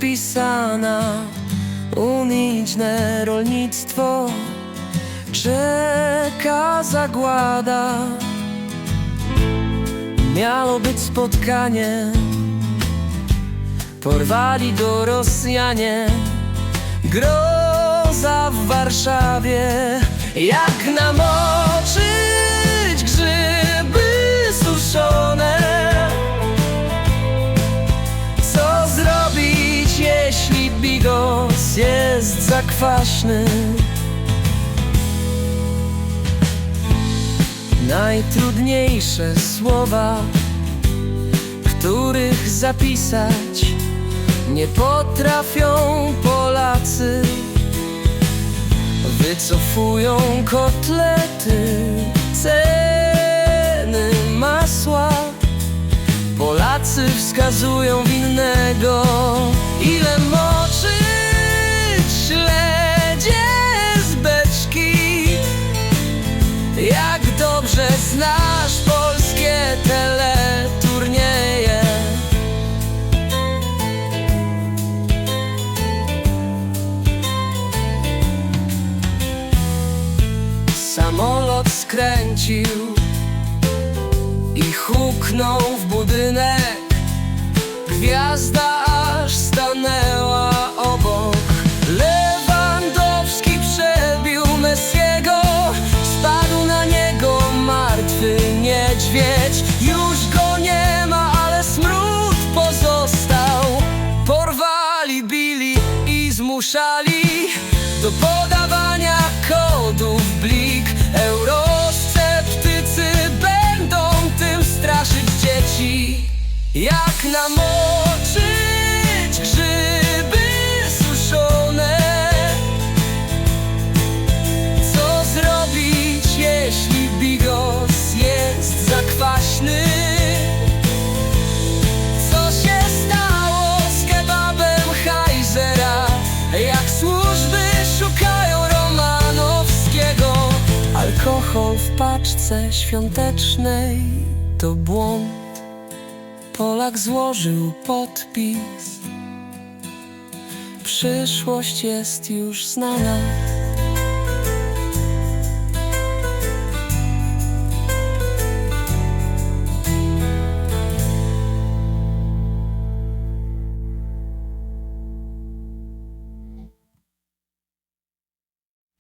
podpisana. Uniczne rolnictwo Czeka zagłada. Miało być spotkanie. Porwali do Rosjanie. Groza w Warszawie Jak namoczyć grzyby Najtrudniejsze słowa których zapisać nie potrafią Polacy. Wycofują kotlety, ceny masła. Polacy wskazują winnego, ile moczyć dobrze znasz polskie teleturnieje. Samolot skręcił i huknął w budynek. Gwiazda zmuszali Do podawania kodów blik. Eurosceptycy będą tym straszyć dzieci Jak namoczyć Alkohol w paczce świątecznej to błąd. Polak złożył podpis. Przyszłość jest już znana.